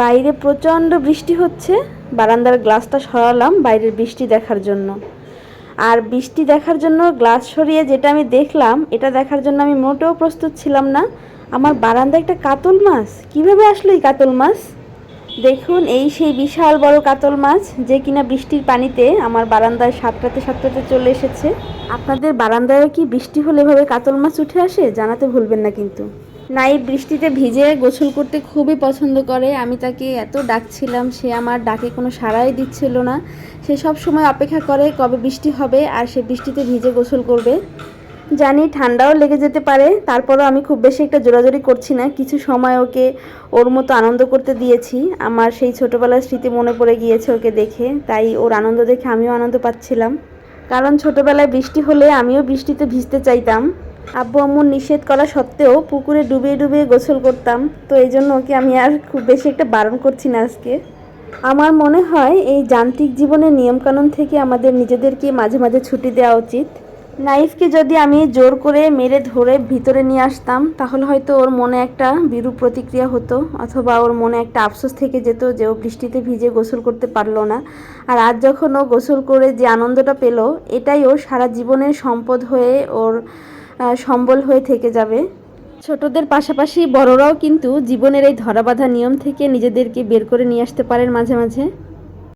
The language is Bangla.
বাইরে প্রচণ্ড বৃষ্টি হচ্ছে। বারান্দার গ্লাসটা সরালাম বাইরের বৃষ্টি দেখার জন্য। আর বৃষ্টি দেখার জন্য গ্লাস সরিয়ে যেটা আমি দেখলাম, এটা দেখার জন্য আমি মোটেও প্রস্তুত ছিলাম না। আমার বারান্দায় একটা কাতল মাছ। কীভাবে আসলো এই কাতল মাছ? দেখুন, এই সেই বিশাল বড় কাতল মাছ যে কিনা বৃষ্টির পানিতে আমার বারান্দায় সাতটাতে সাতটাতে চলে এসেছে। আপনাদের বারান্দায় কি বৃষ্টি হলে এভাবে কাতল মাছ উঠে আসে? জানাতে ভুলবেন না কিন্তু। নাই বৃষ্টিতে ভিজে গোসল করতে খুবই পছন্দ করে। আমি তাকে এত ডাকছিলাম, সে আমার ডাকে কোনো সাড়াই দিচ্ছিল না। সে সব সময় অপেক্ষা করে কবে বৃষ্টি হবে আর সে বৃষ্টিতে ভিজে গোসল করবে। জানি ঠান্ডাও লেগে যেতে পারে, তারপরও আমি খুব বেশি একটা জোরাজোরি করছি না। কিছু সময় ওকে ওর মতো আনন্দ করতে দিয়েছি। আমার সেই ছোটোবেলার স্মৃতি মনে পড়ে গিয়েছে ওকে দেখে, তাই ওর আনন্দ দেখে আমিও আনন্দ পাচ্ছিলাম। কারণ ছোটোবেলায় বৃষ্টি হলে আমিও বৃষ্টিতে ভিজতে চাইতাম। আব্বু আম্মুর নিষেধ করা সত্ত্বেও পুকুরে ডুবিয়ে ডুবিয়ে গোসল করতাম, তো এই জন্য ওকে আমি আর খুব বেশি একটা বারণ করছি না আজকে। আমার মনে হয় এই যান্ত্রিক জীবনের নিয়মকানুন থেকে আমাদের নিজেদেরকে মাঝে মাঝে ছুটি দেওয়া উচিত। নাইফকে যদি আমি জোর করে মেরে ধরে ভিতরে নিয়ে আসতাম, তাহলে হয়তো ওর মনে একটা বিরূপ প্রতিক্রিয়া হতো, অথবা ওর মনে একটা আফসোস থেকে যেত যে ও বৃষ্টিতে ভিজে গোসল করতে পারল না। আর আজ যখন ও গোসল করে যে আনন্দটা পেল, এটাই ওর সারা জীবনের সম্পদ হয়ে ওর সম্বল হয়ে থেকে যাবে। ছোটদের পাশাপাশি বড়রাও কিন্তু জীবনের এই ধরাবাধা নিয়ম থেকে নিজেদেরকে বের করে নিয়ে আসতে পারেন মাঝে মাঝে।